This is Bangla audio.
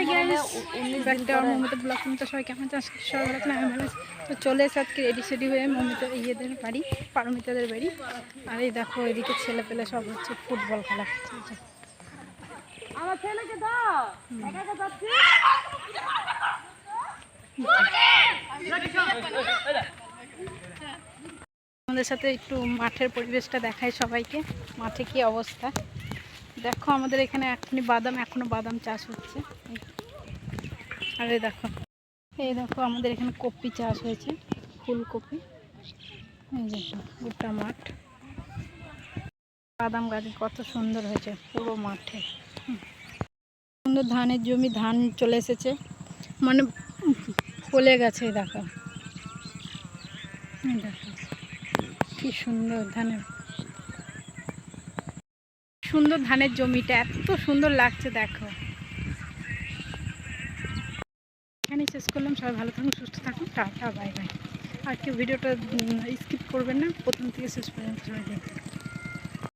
হাই গাইস ব্যাকটা মমিতা ব্লগ মমিতা সবাই কেমন আছেন সবাই ভালো আছেন আমি ভালো তো চলে এসে আজকে রেডি সেডি হয়ে মমিতা ইয়েদের বাড়ি পারমিতাদের বাড়ি। আর এই দেখো এদিকে ছেলে পেলে সব হচ্ছে ফুটবল খেলা আমার ছেলেকে দাও। একা একা যাচ্ছি? আমাদের সাথে একটু মাঠের পরিবেশটা দেখায় সবাইকে। মাঠে কি অবস্থা? দেখো আমাদের এখানে এখনই বাদাম এখনও বাদাম চাষ হচ্ছে। আরে দেখো। এই দেখো আমাদের এখানে কপি চাষ হয়েছে, ফুলকপি। এই দেখো গোটা মাঠ। বাদাম গাছ কত সুন্দর হয়েছে, পুরো মাঠে। সুন্দর ধানের জমি, ধান চলে এসেছে। মানে ফলে গেছে দেখো। দেখো। কি সুন্দর ধানের সুন্দর ধানের জমিটা, এত সুন্দর লাগছে, দেখো। এখানে শেষ করলাম, সবাই ভালো থাকুন, সুস্থ থাকুন, টাটা, বাই বাই। আর কেউ ভিডিওটা স্কিপ করবেন না, প্রথম থেকে শেষ পর্যন্ত সবাই দেখবেন।